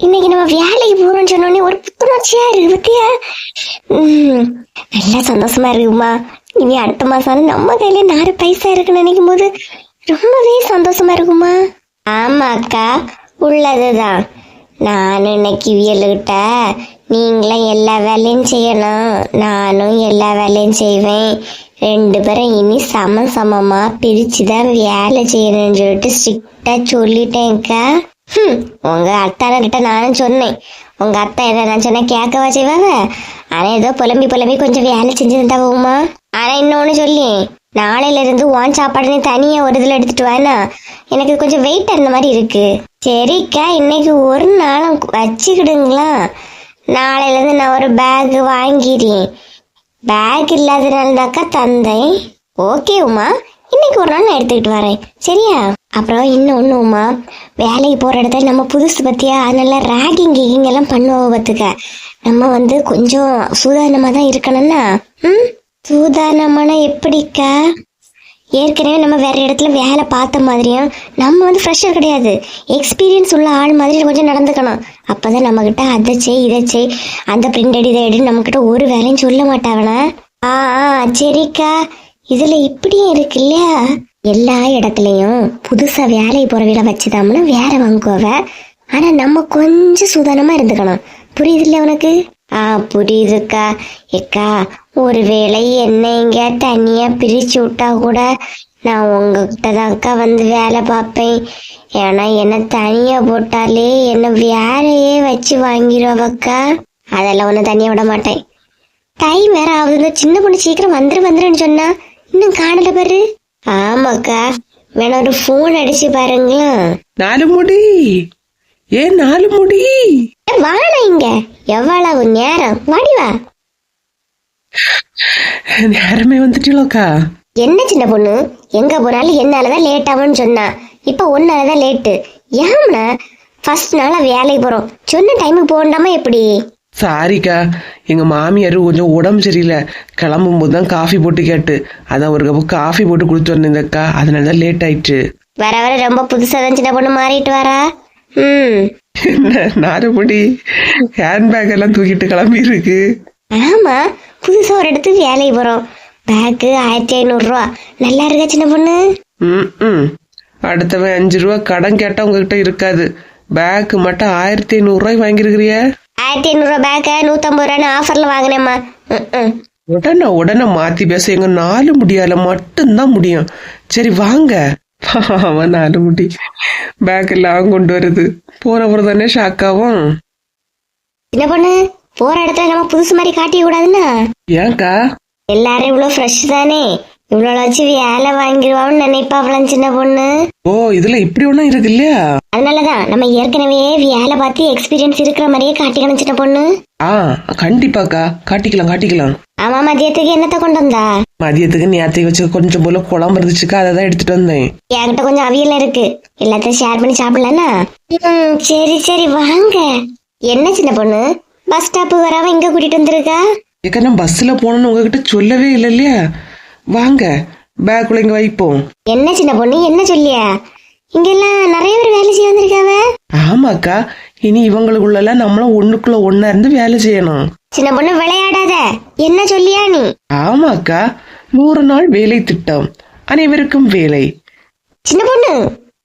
இன்னைக்கு நம்ம வேலைக்கு போறோம்னு சொன்னோடனே ஒரு புத்துணர்ச்சியா இருக்கு பத்தியா? உம் நல்லா சந்தோஷமா இருக்குமா இனி அடுத்த மாசம் நம்ம கையில நாலு பைசா இருக்குன்னு நினைக்கும் போது ரொம்பவே சந்தோஷமா இருக்குமா ஆமா அக்கா உள்ளதுதான். நான் இன்னைக்கு வியலுகிட்ட நீங்களும் எல்லா வேலையும் செய்யணும். நானும் எல்லா வேலையும் செய்வேன். ரெண்டு பேரும் இனி சம சமமா பிரித்து தான் வேலை செய்யணும்னு சொல்லிட்டு ஸ்ட்ரிக்டா சொல்லிட்டேன்க்கா. ஹம், உங்க அத்தான கிட்ட நானும் சொன்னேன். உங்க அத்தா என்ன நான் சொன்னா கேட்கவா செய்வாங்க? ஆனா ஏதோ புலம்பி புலம்பி கொஞ்சம் வேலை செஞ்சிருந்தா தந்தா ஆனா இன்னொன்னு சொல்லி நாளையில இருந்து உன் சாப்பாடு நீ தனியா ஒரு இதுல எடுத்துட்டு வானா எனக்கு கொஞ்சம் வெயிட் அந்த மாதிரி இருக்கு. சரிக்கா இன்னைக்கு ஒரு நாளும் வச்சுக்கிடுங்களா? நாளையில இருந்து நான் ஒரு பேக் வாங்கிறேன் பேக் இல்லாதனால தாக்கா தந்தேன். ஓகே உமா இன்னைக்கு ஒரு நாள் நான் எடுத்துக்கிட்டு வரேன். சரியா? அப்புறம் இன்னொன்று உமா வேலைக்கு போகிற இடத்துல நம்ம புதுசு பற்றியா அதனால ரேகிங் கீகிங் எல்லாம் பண்ணுவோம் பார்த்துக்க. நம்ம வந்து கொஞ்சம் சூதானமாக தான் இருக்கணும்னா? ம்? சூதானமான எப்படிக்கா? ஏற்கனவே நம்ம வேற இடத்துல வேலை பார்த்த மாதிரியும் நம்ம வந்து ஃப்ரெஷர் கிடையாது. எக்ஸ்பீரியன்ஸ் உள்ள ஆள் மாதிரி கொஞ்சம் நடந்துக்கணும். அப்பதான் நம்ம கிட்ட அதை செய் இதை செய். அந்த பிரிண்ட் அடி இதை எடுன்னு நம்ம கிட்ட ஒரு வேலையும் சொல்ல மாட்டாங்கண்ணா ஆ ஆ சரிக்கா. இதுல இப்படியும் இருக்கு இல்லையா எல்லா இடத்துலயும் புதுசா வேலை போறவங்கள வச்சுதாம்னா வேற வாங்குவ ஆனா நம்ம கொஞ்சம் சூதானமா இருந்துக்கணும். புரியுது இல்ல உனக்கு? ஆ புரியுதுக்கா. ஏக்கா ஒருவேளை என்ன இங்க தனியா பிரிச்சு விட்டா கூட நான் உங்ககிட்ட தான்க்கா வந்து வேலை பார்ப்பேன். ஏன்னா என்ன தனியா போட்டாலே என்ன வேலையே வச்சு வாங்கிடுவக்கா அதெல்லாம் ஒன்றும் தனியா விட மாட்டேன். டைம் வேற ஆகுது சின்ன பொண்ணு சீக்கிரம் வந்துரு வந்துருன்னு சொன்னா இன்னும் காணல பாரு. ஆமாக்கா வேணா ஒரு ஃபோன் அடிச்சு பாருங்களா நாலு முடி. ஏன் நாலு முடி? வாணா இங்க. எவ்வளவு நேரம்? வாடி வா. நேரமே வந்துட்டீங்களோக்கா. என்ன சின்ன பொண்ணு? எங்க போனாலும் என்னாலதான் லேட் ஆகும்னு சொன்னா. இப்ப உன்னாலதான் லேட்டு ஏம்னா ஃபர்ஸ்ட் நாளா வேலைக்கு போறோம். சொன்ன டைமுக்கு போகண்டாமா எப்படி? சாரிக்கா எங்க மாமியார் கொஞ்சம் உடம்பு சரியில்லை. கிளம்பும் போது தான் காஃபி போட்டு கேட்டு. அதான் ஒரு கப்பு காஃபி போட்டு கொடுத்து வந்தேங்கக்கா அதனால தான் லேட் ஆயிடுச்சு வர வர ரொம்ப புதுசா தான் சின்ன பொண்ணு மாறிட்டு வரா. ம். என்ன முடி ஹேண்ட்பேக் எல்லாம் தூக்கிட்டு கிளம்பி இருக்கு ஆமா புதுசா ஒரு இடத்துக்கு வேலைக்கு போறோம். பேக்கு ஆயிரத்தி ஐநூறு ரூபா. நல்லா இருக்கா சின்ன பொண்ணு? ம் ம். அடுத்தவன் அஞ்சு ரூபா கடன் கேட்டா உங்ககிட்ட இருக்காது. பேக்கு மட்டும் ஆயிரத்தி ஐநூறுரூவாய் வாங்கியிருக்கிறிய? ஆயிரத்தி ஐநூறு பேக்க நூத்தம்பது ரூபான்னு ஆஃபர்ல வாங்கினேம்மா. ம். உடனே உடனே மாத்தி பேச எங்க நாலு முடியால மட்டும்தான் முடியும். சரி வாங்க. அவன் நாலு முடி. பேக் எல்லாம் கொண்டு வருது. போறவர் தானே ஷாக்காவும் சின்ன பொண்ணு? போற இடத்துல நம்ம புதுசு மாதிரி காட்டிக்க கூடாதுன்னா? ஏன்க்கா எல்லாரும் இவ்வளவு ஃப்ரெஷ் தானே? இவ்வளவு வச்சு வேலை வாங்கிடுவான்னு நினைப்பாவலாம் சின்ன பொண்ணு. ஓ இதுல இப்படி ஒண்ணும் இருக்கு இல்லையா? அதனாலதான் நம்ம ஏற்கனவே வேலை பார்த்து எக்ஸ்பீரியன்ஸ் இருக்கிற மாதிரியே காட்டிக்கணும் சின்ன பொண்ணு. ஆ கண்டிப்பாக்கா. காட்டிக்கலாம் காட்டிக்கலாம். ஆமா மதியத்துக்கு என்னத்த கொண்டு வந்தா? மதியத்துக்கு நேரத்துக்கு வச்சு கொஞ்சம் போல குழம்பு இருந்துச்சுக்கா அதை தான் எடுத்துட்டு வந்தேன். என்கிட்ட கொஞ்சம் அவியல் இருக்கு. எல்லாத்தையும் ஷேர் பண்ணி சாப்பிடலாம்னா ம், சரி சரி வாங்க. என்ன சின்ன பொண்ணு? பஸ் ஸ்டாப்பு வராம இங்க கூட்டிட்டு வந்திருக்கா? ஏக்கா நான் பஸ்ல போனோம்னு உங்ககிட்ட சொல்லவே இல்லை இல்லையா வாங்க பேக்குள்ள இங்க வைப்போம். என்ன சின்ன பொண்ணு என்ன சொல்லியா? இங்கெல்லாம் நிறைய பேர் வேலை செய்ய வந்திருக்காவ? ஆமாக்கா இனி இவங்களுக்குள்ளலாம் நம்மளும் ஒண்ணுக்குள்ள ஒண்ணா இருந்து வேலை செய்யணும். சின்ன பொண்ணு விளையாடாத. என்ன சொல்லியா நீ? ஆமாக்கா நூறு நாள் வேலை திட்டம். அனைவருக்கும் வேலை. சின்ன பொண்ணு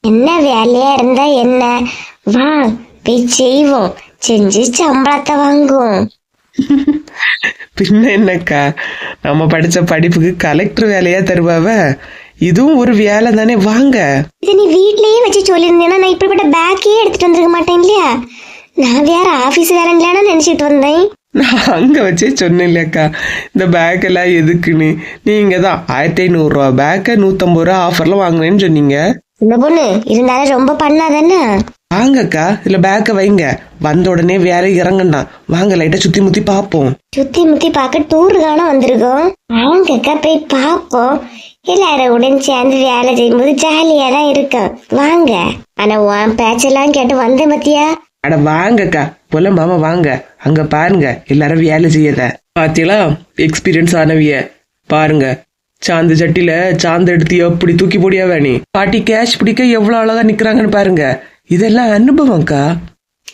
என்ன வேலையா இருந்தா என்ன? வா போய் செய்வோம். செஞ்சு சம்பளத்தை வாங்குவோம். பின்ன என்னக்கா? நம்ம படிச்ச படிப்புக்கு கலெக்டர் வேலையா தருவாவ? இதுவும் ஒரு வேலை தானே வாங்க. இது நீ வீட்லயே வச்சு சொல்லியிருந்தேன்னா நான் இப்படிப்பட்ட பேக்கே எடுத்துட்டு வந்திருக்க மாட்டேன் இல்லையா? நான் வேற ஆபீஸ் வேலை இல்லைன்னு நினைச்சிட்டு வந்தேன். நான் அங்க வச்சே சொன்னேன் இல்லையாக்கா இந்த பேக் எல்லாம் எதுக்குன்னு? நீங்க தான் ஆயிரத்தி ஐநூறு ரூபா பேக்கை நூத்தம்பது ரூபா ஆஃபர்ல வாங்கினேன்னு சொன்னீங்க. சின்ன பொண்ணு இருந்தாலும் ரொம்ப பண்ணாதானே? வாங்கக்கா இதுல பேக்கை வைங்க. வந்த உடனே வேலை இறங்கண்டாம் வாங்க லைட்டா சுத்தி முத்தி பாப்போம். சுத்தி முத்தி பார்க்க டூர் காண வந்திருக்கோம். வாங்கக்கா போய் பார்ப்போம் எல்லாரும் உடன் சேர்ந்து வேலை செய்யும்போது ஜாலியா தான் இருக்கும். வாங்க. ஆனா உன் பேச்செல்லாம் கேட்டு வந்தேன் பத்தியா? அட வாங்கக்கா. போல மாமா வாங்க. அங்க பாருங்க. எல்லாரும் வேலை செய்யத. பாத்தீங்களா? எக்ஸ்பீரியன்ஸ் ஆனவிய. பாருங்க. சாந்து சட்டில சாந்து எடுத்து எப்படி தூக்கி போடியா வேணி? பாட்டி கேஷ் பிடிக்க எவ்வளவு அழகா நிக்கிறாங்கன்னு பாருங்க. இதெல்லாம் அனுபவம்க்கா?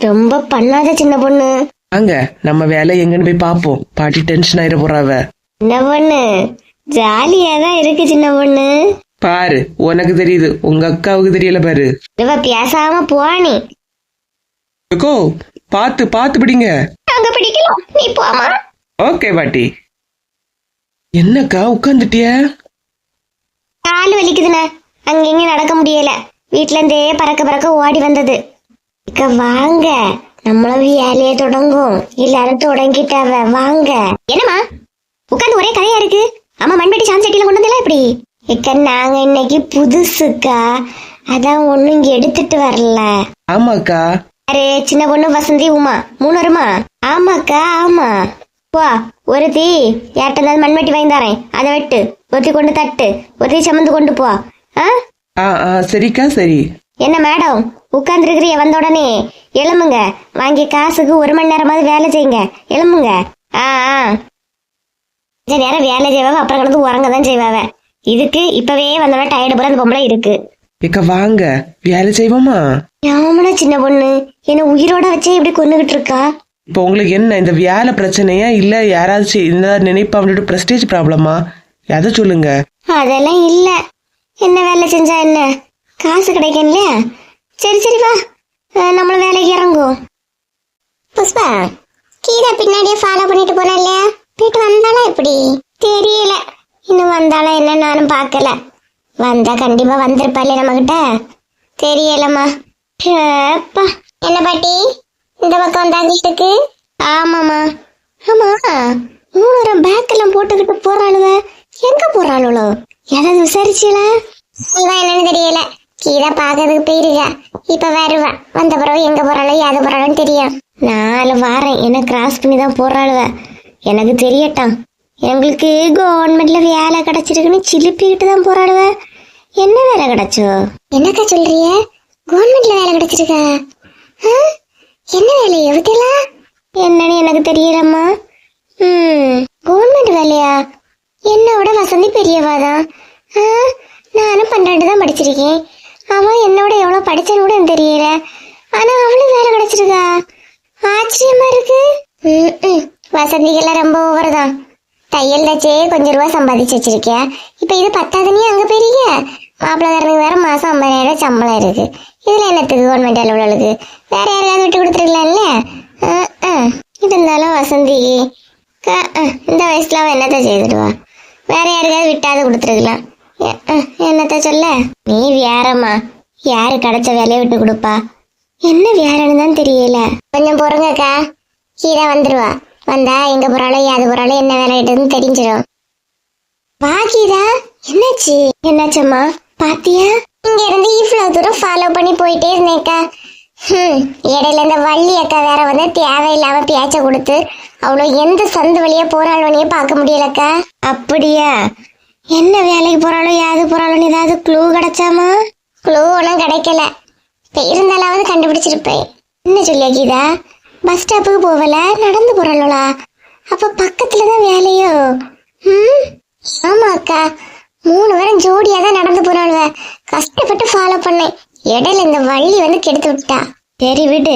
ரொம்ப பண்ணாத சின்ன பொண்ணு. வாங்க நம்ம வேலை எங்கன்னு போய் பாப்போம். பாட்டி டென்ஷன் ஆயிர போறாவ. சின்ன பொண்ணு ஜாலியா தான் இருக்கு சின்ன பொண்ணு. பாரு உனக்கு தெரியுது உங்க அக்காவுக்கு தெரியல பாரு. இவ பேசாம போனி பாத்து பாத்து பிடிங்க. அங்க பிடிக்கலாம் நீ போமா ஓகே பாட்டி. என்னக்கா உட்காந்துட்டிய கால் வலிக்குதுண்ணே. அங்க இங்க நடக்க முடியல. வீட்ல இருந்தே பறக்க பறக்க ஓடி வந்தது. இக்க வாங்க. நம்மளும் வேலையை தொடங்கும். எல்லாரும் தொடங்கிட்டாவ வாங்க. என்னம்மா? உட்காந்து ஒரே கதையா இருக்கு. அம்மா மண்பெட்டி சாந்தி சட்டியில கொண்டு வந்தல எப்படி இக்க நாங்க இன்னைக்கு புதுசுக்கா. அதான் ஒண்ணும் இங்க எடுத்துட்டு வரல. ஆமாக்கா. அரே சின்ன பொண்ணு வசந்தி உமா. மூணு வருமா ஆமாக்கா ஆமா. போ ஒருத்தி யார்ட்ட மண்வெட்டி வாங்கி தரேன். அதை வெட்டு. ஒருத்தி கொண்டு தட்டு. ஒருத்தி சமந்து கொண்டு போ. ஆ? ஆ ஆ சரிக்கா சரி. என்ன மேடம்? உட்கார்ந்துருக்கிறிய வந்த உடனே. எழும்புங்க. வாங்கி காசுக்கு ஒரு மணி நேரமாவது வேலை செய்யுங்க. எழும்புங்க. ஆ ஆ. கொஞ்ச நேரம் வேலை செய்வாவ அப்புறம் கிடந்து உறங்க தான் செய்வாவ. இதுக்கு இப்பவே வந்தோட டயர்டு போல அந்த பொம்பளை இருக்கு. ஏக்கா வாங்க. வேலை செய்வோமா? ஆமாடா சின்ன பொண்ணு. என்ன உயிரோட வச்சே இப்படி கொண்டுகிட்டு இருக்கா? இப்போ உங்களுக்கு என்ன இந்த வேலை பிரச்சனையா இல்ல யாராச்சும் இந்த நினைப்பா அப்படின்ட்டு பிரஸ்டேஜ் ப்ராப்ளமா எதை சொல்லுங்க? அதெல்லாம் இல்ல. என்ன வேலை செஞ்சா என்ன? காசு கிடைக்கும் இல்லையா? சரி சரி வா. நம்மள வேலைக்கு இறங்குவோம். புஷ்பா கீதா பின்னாடியே ஃபாலோ பண்ணிட்டு போனா இல்லையா? போயிட்டு வந்தாளா எப்படி? தெரியல. இன்னும் வந்தாளா என்ன நானும் பார்க்கல. வந்தா கண்டிப்பா வந்திருப்பாளே நம்ம கிட்ட தெரியலம்மா அப்பா. என்ன பாட்டி? இந்த பக்கம் வந்தாங்க இருக்கு. ஆமாம்மா. ஆமா. மூணு பேக் எல்லாம் போட்டுக்கிட்டு போறாளுவ எங்க போறாளுவளோ ஏதாவது விசாரிச்சீங்களா இவன் என்னன்னு தெரியல. கீதா பாக்கிறதுக்கு போயிருக்கா. இப்ப வருவா. வந்த பிறகு எங்க போறாளோ யாது போறாளோன்னு தெரியும். நாலு வாரம் என்ன கிராஸ் பண்ணி தான் போறாளுவ. எனக்கு தெரியட்டும். எங்களுக்கு கவர்மெண்ட்ல வேலை கிடைச்சிருக்குன்னு சிலுப்பிக்கிட்டு தான் போறாளுவ. என்ன வேலை கிடைச்சோ? என்னக்கா சொல்றிய? கவர்மெண்ட்ல வேலை கிடைச்சிருக்கா? ஆ? என்ன வேலை எவ்வளோ என்னன்னு எனக்கு தெரியலம்மா. ம் கவர்மெண்ட் வேலையா? என்னோட வசந்தி பெரியவா தான் நானும் பன்னெண்டு தான் படிச்சிருக்கேன். அவன் என்னோட எவ்வளோ படிச்சன்னு கூட எனக்கு தெரியல. ஆனா அவளும் வேலை கிடைச்சிருக்கா. ஆச்சரியமா இருக்கு. ம். வசந்திகள்லாம் ரொம்ப ஓவர் தான். தையல் தச்சே கொஞ்சம் ரூபா சம்பாதிச்சு வச்சிருக்கியா? இப்போ இது பத்தாவது நீ அங்கே போயிருக்க மாப்பிள்ளக்காரனுக்கு வேற மாசம் ஐம்பதாயிரம் சம்பளம் இருக்கு. இதில் என்னத்துக்கு கவர்மெண்ட் அலுவலர்களுக்கு வேற யாரையாவது விட்டு கொடுத்துருக்கலாம்ல? அஹ், இருந்தாலும் வசந்தி க- இந்த வயசுல அவன் என்னத்த செய்துடுவா? வேற யாருக்காவது விட்டாத கொடுத்துருக்கலாம். என்னத்த சொல்ல? நீ வேறம்மா யாரு கிடைச்ச வேலையை விட்டு கொடுப்பா? என்ன வேலைன்னு தான் தெரியல. கொஞ்சம் பொறுங்கக்கா கீழே வந்துருவா. வந்தா எங்க போறாளோ யாது போறாளோ என்ன வேலை கிட்டதுன்னு தெரிஞ்சிடும். வா கீதா. என்னாச்சு? என்னாச்சம்மா? பாத்தியா இங்க இருந்து இவ்வளவு தூரம் ஃபாலோ பண்ணி போயிட்டே இருந்தேக்கா ஹம், இடையில இந்த வள்ளி அக்கா வேற வந்து தேவையில்லாம பேச்ச கொடுத்து அவ்வளோ எந்த சந்து வழியா போறாளோனே பார்க்க முடியலக்கா அப்படியா? என்ன வேலைக்கு போறாளோ யாது போறாளோன்னு ஏதாவது க்ளூ கிடைச்சாமா? க்ளூ ஒன்றும் கிடைக்கல. இப்போ இருந்தாலாவது கண்டுபிடிச்சிருப்பேன். என்ன சொல்லியா கீதா? பஸ் ஸ்டாப்புக்கு போகல நடந்து போறாளோலா? அப்ப பக்கத்துல தான் வேலையோ? ம் ஆமா அக்கா. மூணு பேரும் ஜோடியா தான் நடந்து போறாளுவ. கஷ்டப்பட்டு ஃபாலோ பண்ணேன். இடையில இந்த வள்ளி வந்து கெடுத்து விட்டா சரி விடு.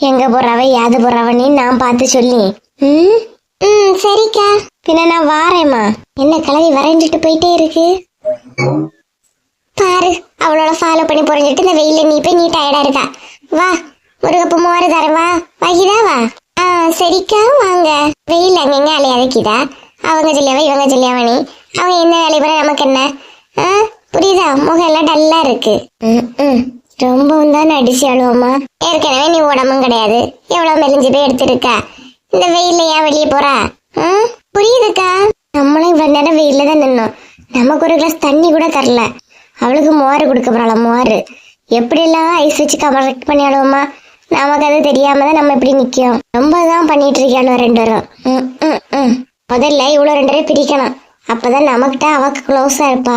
எங்க போறவ யாது போறவன்னு நான் பார்த்து சொல்லி. ம்? ம் சரிக்கா. பின்ன நான் வாரேம்மா. என்ன கிளவி வரைஞ்சிட்டு போயிட்டே இருக்கு? பாரு அவளோட ஃபாலோ பண்ணி புரிஞ்சிட்டு இந்த வெயில நீ போய் நீ டயர்டா இருக்கா. வா ஒரு கப்பு மோர் தரேன் வா. வகிதா வா. ஆ சரிக்கா வாங்க. வெயில் அங்கங்க அலையாதக்கிதா அவங்க சொல்லியாவ இவங்க சொல்லியாவணி அவங்க என்ன வேலை பண்ண நமக்கு என்ன? ஆ? புரியுதா? முகம் எல்லாம் டல்லா இருக்கு. ம், ரொம்பவும் தான் அடிச்சு அழுவோமா ஏற்கனவே நீ உடம்பும் கிடையாது. எவ்வளவு மெலிஞ்சு போய் எடுத்திருக்க? இந்த வெயில்ல ஏன் வெளியே போறா? புரியுதுக்கா. நம்மளும் இவ்வளவு நேரம் வெயில்ல தான் நின்னோம். நமக்கு ஒரு கிளாஸ் தண்ணி கூட தரல. அவளுக்கு மோர் கொடுக்க போறாளா மோர்? எப்படியெல்லாம் ஐஸ் வச்சு கரெக்ட் பண்ணி ஆடுவோமா நமக்கு அது தெரியாம தான் நம்ம இப்படி நிக்கோம். ரொம்ப தான் பண்ணிட்டு இருக்கானு ரெண்டு பேரும். முதல்ல இவ்வளவு ரெண்டு பேரும் பிரிக்கணும். அப்பதான் நமக்கிட்ட அவக்கு க்ளோஸா இருப்பா.